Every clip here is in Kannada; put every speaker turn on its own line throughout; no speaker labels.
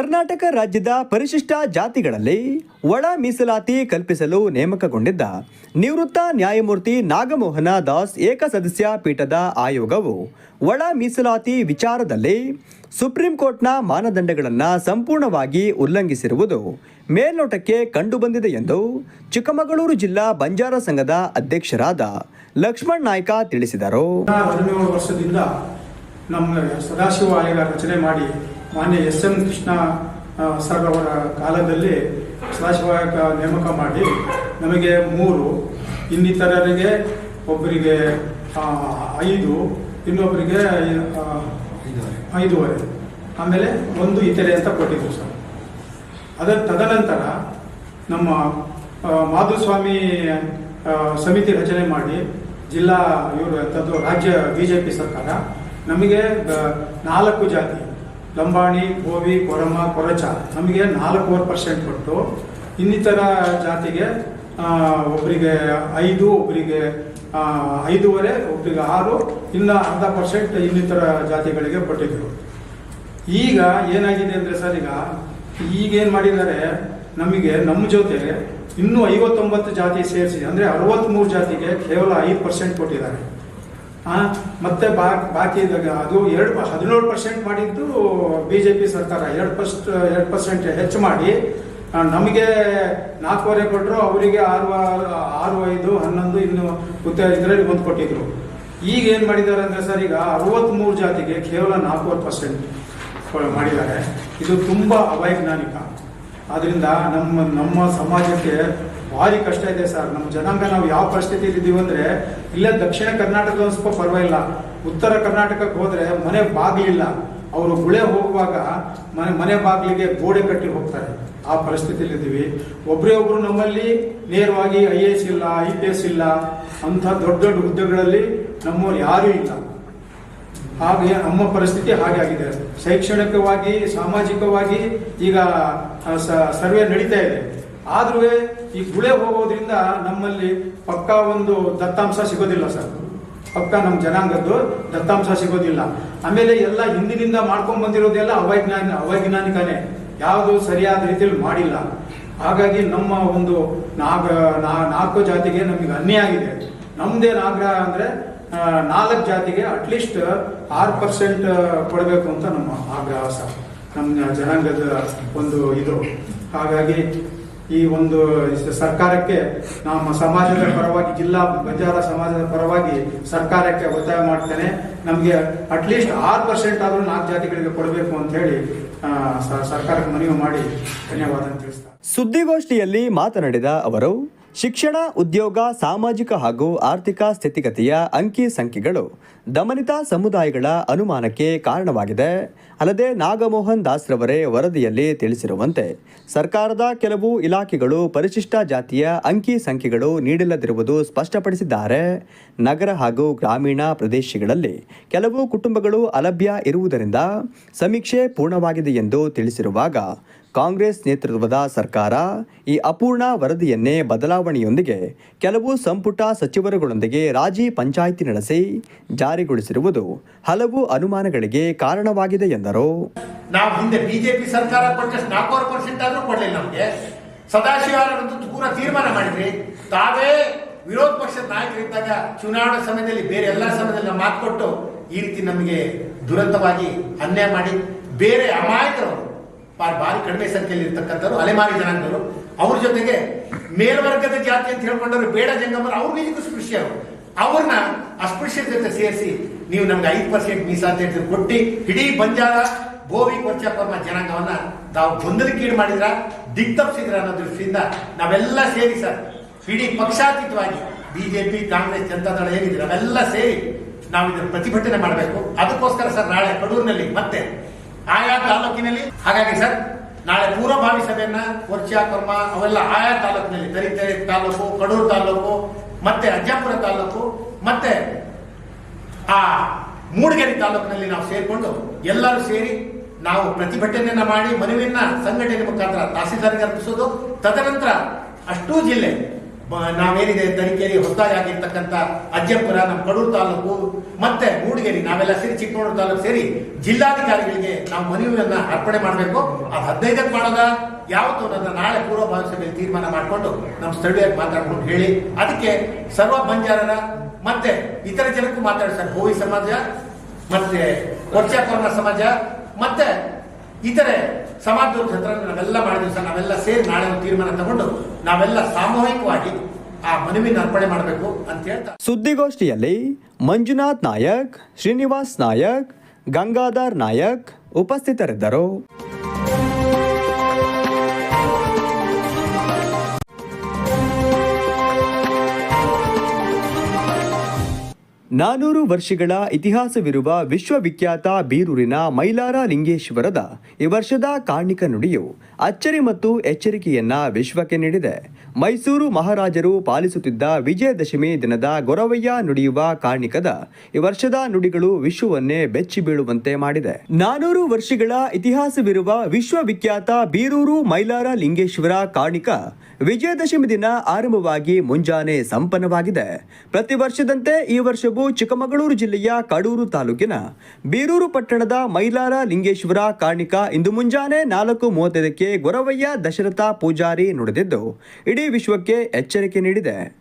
Karnataka ರಾಜ್ಯದ ಪರಿಶಿಷ್ಟ ಜಾತಿಗಳಲ್ಲಿ ಒಳ ಮೀಸಲಾತಿ ಕಲ್ಪಿಸಲು ನೇಮಕಗೊಂಡಿದ್ದ ನಿವೃತ್ತ ನ್ಯಾಯಮೂರ್ತಿ ನಾಗಮೋಹನ ದಾಸ್ ಏಕಸದಸ್ಯ ಪೀಠದ ಆಯೋಗವು ಒಳ ಮೀಸಲಾತಿ ವಿಚಾರದಲ್ಲಿ ಸುಪ್ರೀಂ ಕೋರ್ಟ್ನ ಮಾನದಂಡಗಳನ್ನು ಸಂಪೂರ್ಣವಾಗಿ ಉಲ್ಲಂಘಿಸಿರುವುದು ಮೇಲ್ನೋಟಕ್ಕೆ ಕಂಡುಬಂದಿದೆ ಎಂದು ಚಿಕ್ಕಮಗಳೂರು ಜಿಲ್ಲಾ ಬಂಜಾರ ಸಂಘದ ಅಧ್ಯಕ್ಷರಾದ ಲಕ್ಷ್ಮಣ್ ನಾಯ್ಕ ತಿಳಿಸಿದರು.
ನಮ್ಮ ಸದಾಶಿವ ಆಯೋಗ ರಚನೆ ಮಾಡಿ ಮಾನ್ಯ ಎಸ್ ಎಂ ಕೃಷ್ಣ ಸರ್ ಅವರ ಕಾಲದಲ್ಲಿ ಸದಾಶಿವಾಯಕ ನೇಮಕ ಮಾಡಿ ನಮಗೆ ಮೂರು, ಇನ್ನಿತರರಿಗೆ ಒಬ್ಬರಿಗೆ ಐದು ಇನ್ನೊಬ್ಬರಿಗೆ ಐದೂವರೆ. ಆಮೇಲೆ ಒಂದು ಇತರೆ ಅಂತ ಕೊಟ್ಟಿದ್ರು ಸರ್. ಅದರ ತದನಂತರ ನಮ್ಮ ಮಾಧುಸ್ವಾಮಿ ಸಮಿತಿ ರಚನೆ ಮಾಡಿ ಜಿಲ್ಲಾ ಇವರು, ತದ್ದು ರಾಜ್ಯ ಬಿಜೆಪಿ ಸರ್ಕಾರ, ನಮಗೆ ನಾಲ್ಕು ಜಾತಿ ಲಂಬಾಣಿ, ಗೋವಿ, ಕೊರಮ, ಕೊರಚ ನಮಗೆ ನಾಲ್ಕೂವರೆ ಪರ್ಸೆಂಟ್ ಕೊಟ್ಟು ಇನ್ನಿತರ ಜಾತಿಗೆ ಒಬ್ಬರಿಗೆ ಐದು ಒಬ್ಬರಿಗೆ ಐದೂವರೆ ಒಬ್ಬರಿಗೆ ಆರು, ಇನ್ನು ಅರ್ಧ ಪರ್ಸೆಂಟ್ ಇನ್ನಿತರ ಜಾತಿಗಳಿಗೆ ಕೊಟ್ಟಿದ್ರು. ಈಗ ಏನಾಗಿದೆ ಅಂದರೆ ಸರ್ ಈಗ ಈಗೇನು ಮಾಡಿದ್ದಾರೆ, ನಮಗೆ ನಮ್ಮ ಜೊತೆ ಇನ್ನೂ ಐವತ್ತೊಂಬತ್ತು ಜಾತಿ ಸೇರಿಸಿ, ಅಂದ್ರೆ ಅರವತ್ಮೂರು ಜಾತಿಗೆ ಕೇವಲ ಐದು ಪರ್ಸೆಂಟ್ ಕೊಟ್ಟಿದ್ದಾರೆ. ಮತ್ತೆ ಬಾ- ಬಾಕಿ ಇದ್ದಾಗ ಅದು ಎರಡು ಹದಿನೇಳು ಪರ್ಸೆಂಟ್ ಮಾಡಿದ್ದು ಬಿಜೆಪಿ ಸರ್ಕಾರ. ಎರಡು ಪರ್ಸ್ಟ್ ಎರಡು ಪರ್ಸೆಂಟ್ ಹೆಚ್ಚು ಮಾಡಿ. ನಮಗೆ ನಾಲ್ಕೂವರೆ ಕೊಟ್ಟರು ಅವರಿಗೆ ಆರು ಆರು, ಐದು, ಹನ್ನೊಂದು ಇನ್ನು ಉತ್ತ, ಇದರಲ್ಲಿ ಒಂದು ಕೊಟ್ಟಿದ್ರು. ಈಗ ಏನು ಮಾಡಿದ್ದಾರೆ ಅಂದ್ರೆ ಸರ್, ಈಗ ಅರವತ್ಮೂರು ಜಾತಿಗೆ ಕೇವಲ ನಾಲ್ಕೂವರೆ ಪರ್ಸೆಂಟ್ ಮಾಡಿದ್ದಾರೆ. ಇದು ತುಂಬಾ ಅವೈಜ್ಞಾನಿಕ. ಆದ್ರಿಂದ ನಮ್ಮ ನಮ್ಮ ಸಮಾಜಕ್ಕೆ ಭಾರಿ ಕಷ್ಟ ಇದೆ ಸರ್. ನಮ್ಮ ಜನಾಂಗ ನಾವು ಯಾವ ಪರಿಸ್ಥಿತಿಯಲ್ಲಿ ಇದ್ದೀವಿ ಅಂದ್ರೆ, ಇಲ್ಲೇ ದಕ್ಷಿಣ ಕರ್ನಾಟಕ ಸ್ವಲ್ಪ ಪರವಾಗಿಲ್ಲ. ಉತ್ತರ ಕರ್ನಾಟಕಕ್ಕೆ ಹೋದ್ರೆ ಮನೆ ಬಾಗಿಲಿಲ್ಲ. ಅವರು ಗುಳೆ ಹೋಗುವಾಗ ಮನೆ ಮನೆ ಬಾಗಿಲಿಗೆ ಗೋಡೆ ಕಟ್ಟಿ ಹೋಗ್ತಾರೆ. ಆ ಪರಿಸ್ಥಿತಿಯಲ್ಲಿ ಇದ್ದೀವಿ ಒಬ್ಬರೇ ಒಬ್ರು ನಮ್ಮಲ್ಲಿ ನೇರವಾಗಿ ಐ ಎ ಎಸ್ ಇಲ್ಲ, ಐ ಪಿ ಎಸ್ ಇಲ್ಲ ಅಂತ ದೊಡ್ಡ ದೊಡ್ಡ ಹುದ್ದೆಗಳಲ್ಲಿ ನಮ್ಮವ್ರು ಯಾರೂ ಇಲ್ಲ. ಹಾಗೆ ನಮ್ಮ ಪರಿಸ್ಥಿತಿ ಹಾಗೆ ಆಗಿದೆ. ಶೈಕ್ಷಣಿಕವಾಗಿ, ಸಾಮಾಜಿಕವಾಗಿ ಈಗ ಸರ್ವೆ ನಡೀತಾ ಇದೆ. ಆದ್ರೂ ಈ ಗುಳೆ ಹೋಗೋದ್ರಿಂದ ನಮ್ಮಲ್ಲಿ ಪಕ್ಕಾ ಒಂದು ದತ್ತಾಂಶ ಸಿಗೋದಿಲ್ಲ ಸರ್. ಪಕ್ಕ ನಮ್ಮ ಜನಾಂಗದ್ದು ದತ್ತಾಂಶ ಸಿಗೋದಿಲ್ಲ. ಆಮೇಲೆ ಎಲ್ಲ ಹಿಂದಿನಿಂದ ಮಾಡ್ಕೊಂಡ್ ಬಂದಿರೋದೆಲ್ಲ ಅವೈಜ್ಞಾನ ಅವೈಜ್ಞಾನಿಕನೇ. ಯಾವುದು ಸರಿಯಾದ ರೀತಿಯಲ್ಲಿ ಮಾಡಿಲ್ಲ. ಹಾಗಾಗಿ ನಮ್ಮ ಒಂದು ನಾಗ ನಾಲ್ಕು ಜಾತಿಗೆ ನಮಗೆ ಅನ್ಯಾಯ ಆಗಿದೆ ನಮ್ದೇನ್ ಆಗ್ರಹ ಅಂದ್ರೆ ನಾಲ್ಕು ಜಾತಿಗೆ ಅಟ್ಲೀಸ್ಟ್ ಆರು ಪರ್ಸೆಂಟ್ ಕೊಡಬೇಕು ಅಂತ ನಮ್ಮ ಆಗ್ರಹ ಸರ್. ನಮ್ಮ ಜನಾಂಗದ ಒಂದು ಇದು. ಹಾಗಾಗಿ ಈ ಒಂದು ಸರ್ಕಾರಕ್ಕೆ ನಮ್ಮ ಸಮಾಜದ ಪರವಾಗಿ, ಜಿಲ್ಲಾ ಬಂಜಾರ ಸಮಾಜದ ಪರವಾಗಿ ಸರ್ಕಾರಕ್ಕೆ ಒತ್ತಾಯ ಮಾಡ್ತೇನೆ. ನಮಗೆ ಅಟ್ಲೀಸ್ಟ್ ಆರು ಪರ್ಸೆಂಟ್ ಆದರೂ ನಾಲ್ಕು ಜಾತಿಗಳಿಗೆ ಕೊಡಬೇಕು ಅಂತ ಹೇಳಿ ಸರ್ಕಾರಕ್ಕೆ ಮನವಿ ಮಾಡಿ ಧನ್ಯವಾದ ತಿಳಿಸ್ತಾರೆ
ಸುದ್ದಿಗೋಷ್ಠಿಯಲ್ಲಿ ಮಾತನಾಡಿದ ಅವರು ಶಿಕ್ಷಣ, ಉದ್ಯೋಗ, ಸಾಮಾಜಿಕ ಹಾಗೂ ಆರ್ಥಿಕ ಸ್ಥಿತಿಗತಿಯ ಅಂಕಿ ಸಂಖ್ಯೆಗಳು ದಮನಿತ ಸಮುದಾಯಗಳ ಅನುಮಾನಕ್ಕೆ ಕಾರಣವಾಗಿದೆ. ಅಲ್ಲದೆ ನಾಗಮೋಹನ್ ದಾಸ್ರವರೇ ವರದಿಯಲ್ಲಿ ತಿಳಿಸಿರುವಂತೆ, ಸರ್ಕಾರದ ಕೆಲವು ಇಲಾಖೆಗಳು ಪರಿಶಿಷ್ಟ ಜಾತಿಯ ಅಂಕಿ ಸಂಖ್ಯೆಗಳು ನೀಡಿಲ್ಲದಿರುವುದು ಸ್ಪಷ್ಟಪಡಿಸಿದ್ದಾರೆ. ನಗರ ಹಾಗೂ ಗ್ರಾಮೀಣ ಪ್ರದೇಶಗಳಲ್ಲಿ ಕೆಲವು ಕುಟುಂಬಗಳು ಅಲಭ್ಯ ಇರುವುದರಿಂದ ಸಮೀಕ್ಷೆ ಪೂರ್ಣವಾಗಿದೆ ಎಂದು ತಿಳಿಸಿರುವಾಗ ಕಾಂಗ್ರೆಸ್ ನೇತೃತ್ವದ ಸರ್ಕಾರ ಈ ಅಪೂರ್ಣ ವರದಿಯನ್ನೇ ಬದಲಾವಣೆಯೊಂದಿಗೆ ಕೆಲವು ಸಂಪುಟ ಸಚಿವರುಗಳೊಂದಿಗೆ ರಾಜಿ ಪಂಚಾಯಿತಿ ನಡೆಸಿ ಜಾರಿಗೊಳಿಸಿರುವುದು ಹಲವು ಅನುಮಾನಗಳಿಗೆ ಕಾರಣವಾಗಿದೆ ಎಂದರು.
ನಾವು ಹಿಂದೆ ಬಿಜೆಪಿ ಸರ್ಕಾರ ನಾಲ್ಕೂವರೆ ನಮ್ಗೆ. ತೀರ್ಮಾನ ಮಾಡಿದ್ರಿ. ತಾವೇ ವಿರೋಧ ಪಕ್ಷದ ನಾಯಕರಿದ್ದಾಗ ಚುನಾವಣಾ ಸಮಯದಲ್ಲಿ ಬೇರೆ ಎಲ್ಲಾ ಸಮಯದಲ್ಲಿ ಮಾತು ಕೊಟ್ಟು ಈ ರೀತಿ ನಮಗೆ ದುರಂತವಾಗಿ ಅನ್ಯಾಯ ಮಾಡಿ ಬೇರೆ ಅಮಾಯಕರು ಬಾ- ಭಾರಿ ಕಡಿಮೆ ಸಂಖ್ಯೆಯಲ್ಲಿ ಇರ್ತಕ್ಕಂಥವ್ರು, ಅಲೆಮಾರಿ ಜನಾಂಗದವರು, ಅವ್ರ ಜೊತೆಗೆ ಮೇಲ್ವರ್ಗದ ಜಾತಿ ಅಂತ ಹೇಳ್ಕೊಂಡವ್ರು ಬೇಡ ಜಂಗಮರು ಅವ್ರ ನಿಜಕ್ಕೂ ಸ್ಪೃಶ್ಯರು ಅವ್ರನ್ನ ಅಸ್ಪೃಶ್ಯರ ಜೊತೆ ಸೇರಿಸಿ ನೀವು ನಮ್ಗೆ ಐದು ಪರ್ಸೆಂಟ್ ಮೀಸಲಾತಿ ಅಂತ ಕೊಟ್ಟು ಇಡೀ ಬಂಜಾರ ಗೋವಿ ಕೊಚ್ಚಪರ್ಮ ಜನಾಂಗವನ್ನ ತಾವು ಗೊಂದಲಕ್ಕೀಡು ಮಾಡಿದ್ರ ದಿಗ್ತಪ್ಸಿದ್ರ ಅನ್ನೋ ದೃಷ್ಟಿಯಿಂದ ನಾವೆಲ್ಲ ಸೇರಿ ಸರ್, ಇಡೀ ಪಕ್ಷಾತೀತವಾಗಿ ಬಿಜೆಪಿ, ಕಾಂಗ್ರೆಸ್ ಜನತಾದಳ ಏನಿದೆ, ನಾವೆಲ್ಲ ಸೇರಿ ನಾವು ಇದನ್ನು ಪ್ರತಿಭಟನೆ ಮಾಡಬೇಕು. ಅದಕ್ಕೋಸ್ಕರ ಸರ್ ನಾಳೆ ಕಡೂರಿನಲ್ಲಿ ಮತ್ತೆ ಆಯಾ ತಾಲೂಕಿನಲ್ಲಿ, ಹಾಗಾಗಿ ಸರ್, ನಾಳೆ ಪೂರ್ವಭಾವಿ ಸಭೆಯನ್ನ ಕೊರ್ಚಾ ಕರ್ಮ, ಅವೆಲ್ಲ ಆಯಾ ತಾಲೂಕಿನಲ್ಲಿ, ತರೀಕೆರೆ ತಾಲೂಕು, ಕಡೂರು ತಾಲೂಕು, ಮತ್ತೆ ಅಜ್ಜಾಪುರ ತಾಲೂಕು, ಮತ್ತೆ ಆ ಮೂಡಿಗೆರೆ ತಾಲೂಕಿನಲ್ಲಿ ನಾವು ಸೇರಿಕೊಂಡು ಎಲ್ಲರೂ ಸೇರಿ ನಾವು ಪ್ರತಿಭಟನೆಯನ್ನ ಮಾಡಿ, ಮನವಿಯನ್ನ ಸಂಘಟನೆ ಮುಖಾಂತರ ತಹಸೀಲ್ದಾರ್ಗೆ ಅರ್ಪಿಸೋದು. ತದನಂತರ ಅಷ್ಟೂ ಜಿಲ್ಲೆ ನಾವೇನಿದೆ ತರೀಕೆರೆ ಹೊಸದಾಗಿ ಆಗಿರ್ತಕ್ಕಂಥ ಅಜ್ಜಂಪುರ, ನಮ್ಮ ಕಡೂರು ತಾಲೂಕು, ಮತ್ತೆ ಮೂಡಿಗೆರೆ, ನಾವೆಲ್ಲ ಸೇರಿ ಚಿಕ್ಕಮಗಳೂರು ತಾಲೂಕು ಸೇರಿ ಜಿಲ್ಲಾಧಿಕಾರಿಗಳಿಗೆ ನಾವು ಮನವಿಯನ್ನ ಅರ್ಪಣೆ ಮಾಡಬೇಕು. ಅದು ಹದಿನೈದಕ್ಕೆ ಮಾಡೋದ, ಯಾವತ್ತು ನನ್ನ ನಾಳೆ ಪೂರ್ವಭಾವಿ ಸಭೆಯಲ್ಲಿ ತೀರ್ಮಾನ ಮಾಡಿಕೊಂಡು ನಮ್ಮ ಸ್ಥಳೀಯವಾಗಿ ಮಾತಾಡ್ಕೊಂಡು ಹೇಳಿ. ಅದಕ್ಕೆ ಸರ್ವ ಬಂಜಾರರ, ಮತ್ತೆ ಇತರ ಜನಕ್ಕೂ ಸರ್, ಭೋವಿ ಸಮಾಜ, ಮತ್ತೆ ವರ್ಷಾಕೋರ್ಣ ಸಮಾಜ, ಮತ್ತೆ ಇತರೆ ಸಮಾಜದವ್ರ ಹತ್ರ ನಾವೆಲ್ಲ ಮಾಡಿದ್ವಿ ಸರ್, ನಾವೆಲ್ಲ ಸೇರಿ ನಾಳೆ ಒಂದು ತೀರ್ಮಾನ ತಗೊಂಡು ನಾವೆಲ್ಲ ಸಾಮೂಹಿಕವಾಗಿ ಆ ಮನವಿನ ಅರ್ಪಣೆ ಮಾಡಬೇಕು ಅಂತ ಹೇಳ್ತಾ
ಸುದ್ದಿಗೋಷ್ಠಿಯಲ್ಲಿ ಮಂಜುನಾಥ್ ನಾಯಕ್, ಶ್ರೀನಿವಾಸ್ ನಾಯಕ್, ಗಂಗಾಧರ್ ನಾಯಕ್ ಉಪಸ್ಥಿತರಿದ್ದರು. ನಾನೂರು ವರ್ಷಗಳ ಇತಿಹಾಸವಿರುವ ವಿಶ್ವವಿಖ್ಯಾತ ಬೀರೂರಿನ ಮೈಲಾರ ಲಿಂಗೇಶ್ವರದ ಈ ವರ್ಷದ ಕಾರ್ಣಿಕ ನುಡಿಯು ಅಚ್ಚರಿ ಮತ್ತು ಎಚ್ಚರಿಕೆಯನ್ನ ವಿಶ್ವಕ್ಕೆ ನೀಡಿದೆ. ಮೈಸೂರು ಮಹಾರಾಜರು ಪಾಲಿಸುತ್ತಿದ್ದ ವಿಜಯದಶಮಿ ದಿನದ ಗೊರವಯ್ಯ ನುಡಿಯುವ ಕಾರ್ಣಿಕದ ಈ ವರ್ಷದ ನುಡಿಗಳು ವಿಶ್ವವನ್ನೇ ಬೆಚ್ಚಿ ಬೀಳುವಂತೆ ಮಾಡಿದೆ. ನಾನೂರು ವರ್ಷಗಳ ಇತಿಹಾಸವಿರುವ ವಿಶ್ವವಿಖ್ಯಾತ ಬೀರೂರು ಮೈಲಾರ ಲಿಂಗೇಶ್ವರ ಕಾರ್ಣಿಕ ವಿಜಯದಶಮಿ ದಿನ ಆರಂಭವಾಗಿ ಮುಂಜಾನೆ ಸಂಪನ್ನವಾಗಿದೆ. ಪ್ರತಿ ವರ್ಷದಂತೆ ಈ ವರ್ಷವೂ ಚಿಕ್ಕಮಗಳೂರು ಜಿಲ್ಲೆಯ ಕಡೂರು ತಾಲೂಕಿನ ಬೀರೂರು ಪಟ್ಟಣದ ಮೈಲಾರ ಲಿಂಗೇಶ್ವರ ಕಾರ್ಣಿಕ ಇಂದು ಮುಂಜಾನೆ ನಾಲ್ಕು ಮೂವತ್ತೈದಕ್ಕೆ ಗೊರವಯ್ಯ ದಶರಥ ಪೂಜಾರಿ ನುಡಿದಿದ್ದು, ಇಡೀ ವಿಶ್ವಕ್ಕೆ ಎಚ್ಚರಿಕೆ ನೀಡಿದೆ.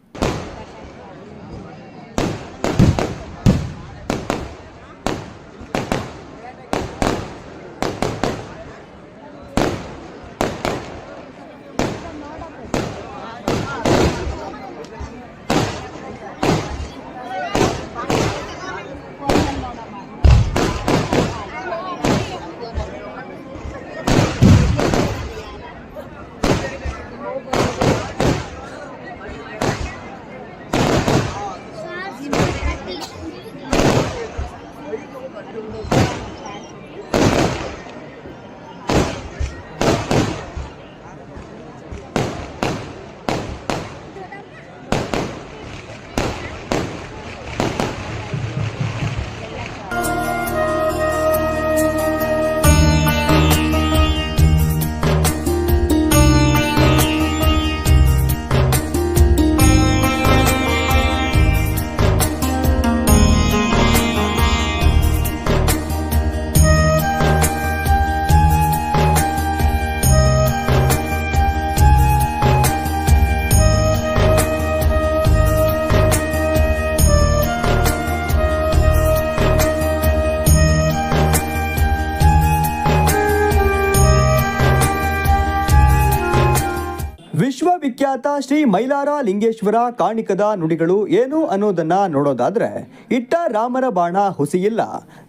ಮೈಲಾರ ಲಿಂಗೇಶ್ವರ ಕಾಣಿಕದ ನುಡಿಗಳು ಏನು ಅನ್ನೋದನ್ನ ನೋಡೋದಾದ್ರೆ, ಇಟ್ಟ ರಾಮರ ಬಾಣ ಹುಸಿಯಿಲ್ಲ.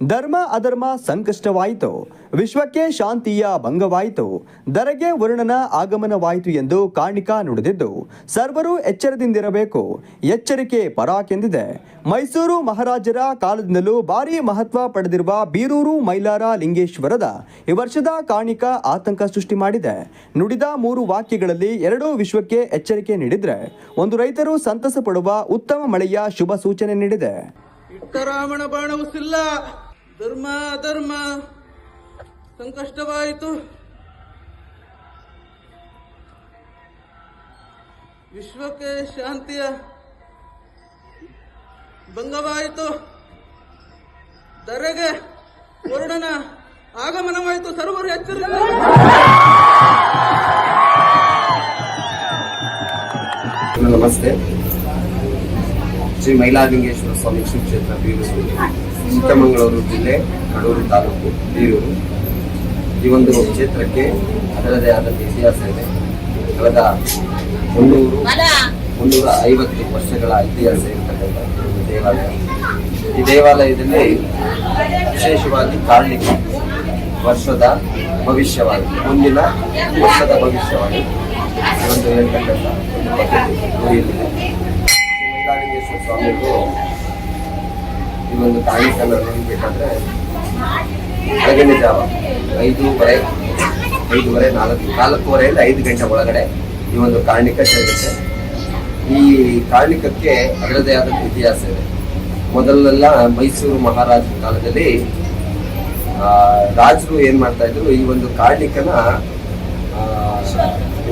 ಧರ್ಮ ಅಧರ್ಮ ಸಂಕಷ್ಟವಾಯಿತು. ವಿಶ್ವಕ್ಕೆ ಶಾಂತಿಯ ಭಂಗವಾಯಿತು. ದರಗೆ ವರುಣನ ಆಗಮನವಾಯಿತು ಎಂದು ಕಾಣಿಕ ನುಡಿದಿದ್ದು, ಸರ್ವರು ಎಚ್ಚರದಿಂದಿರಬೇಕು. ಎಚ್ಚರಿಕೆ ಪರಾಕೆಂದಿದೆ. ಮೈಸೂರು ಮಹಾರಾಜರ ಕಾಲದಿಂದಲೂ ಭಾರಿ ಮಹತ್ವ ಪಡೆದಿರುವ ಬೀರೂರು ಮೈಲಾರ ಲಿಂಗೇಶ್ವರದ ಈ ವರ್ಷದ ಕಾಣಿಕ ಆತಂಕ ಸೃಷ್ಟಿ ಮಾಡಿದೆ. ನುಡಿದ ಮೂರು ವಾಕ್ಯಗಳಲ್ಲಿ ಎರಡೂ ವಿಶ್ವಕ್ಕೆ ಎಚ್ಚರಿಕೆ ನೀಡಿದ್ರೆ ಒಂದು ರೈತರು ಸಂತಸ ಪಡುವ ಉತ್ತಮ ಮಳೆಯ ಶುಭ ಸೂಚನೆ ನೀಡಿದೆ.
ಇಟ್ಟರಾಮಣ ಬಾಣವಿಲ್ಲ ಧರ್ಮ ಧರ್ಮ. ಸಂಕಷ್ಟವಾಯಿತು. ವಿಶ್ವಕ್ಕೆ ಶಾಂತಿಯ ಭಂಗವಾಯಿತು. ದರೆಗೆ ವರುಣನ ಆಗಮನವಾಯಿತು. ಸರ್ವರು ಎಚ್ಚರಿಕೆ.
ನಮಸ್ತೆ. ಶ್ರೀ ಮೈಲಾಲಿಂಗೇಶ್ವರ ಸ್ವಾಮಿ ಶ್ರೀ ಕ್ಷೇತ್ರ ಬೀರೂರು ಚಿಕ್ಕಮಗಳೂರು ಜಿಲ್ಲೆ ಕಡೂರು ತಾಲೂಕು ಬೀರೂರು. ಈ ಒಂದು ಕ್ಷೇತ್ರಕ್ಕೆ ಅದರದೇ ಆದ ಇತಿಹಾಸ ಇದೆ. ಕಳೆದ ಮುನ್ನೂರು ಮುನ್ನೂರ ಐವತ್ತು ವರ್ಷಗಳ ಇತಿಹಾಸ ಇರತಕ್ಕಂಥ ದೇವಾಲಯ. ಈ ದೇವಾಲಯದಲ್ಲಿ ವಿಶೇಷವಾಗಿ ಕಾರ್ಣಿಕ ವರ್ಷದ ಭವಿಷ್ಯವಾಗಿ ಮುಂದಿನ ವರ್ಷದ ಭವಿಷ್ಯವಾಣಿ ಈ ಒಂದು ಹೇಳ್ತಕ್ಕಂಥ ಶ್ರೀ ಮೈಲಾರಲಿಂಗೇಶ್ವರ ಸ್ವಾಮಿಗಳು ಈ ಒಂದು ಕಾಣಿಕನ್ನು ನೋಡಬೇಕಾದ್ರೆ ಬೆಳಗಿನ ಜಾವ ಐದೂವರೆ ಐದೂವರೆ ನಾಲ್ಕು ನಾಲ್ಕೂವರೆಯಿಂದ ಐದು ಗಂಟೆ ಒಳಗಡೆ ಈ ಒಂದು ಕಾರ್ಣಿಕ ಸೇರುತ್ತೆ ಈ ಕಾರ್ಣಿಕಕ್ಕೆ ಅದರದೇ ಆದ ಇತಿಹಾಸ ಇದೆ ಮೊದಲೆಲ್ಲ ಮೈಸೂರು ಮಹಾರಾಜರ ಕಾಲದಲ್ಲಿ ರಾಜರು ಏನ್ ಮಾಡ್ತಾ ಇದ್ರು, ಈ ಒಂದು ಕಾರ್ಣಿಕನ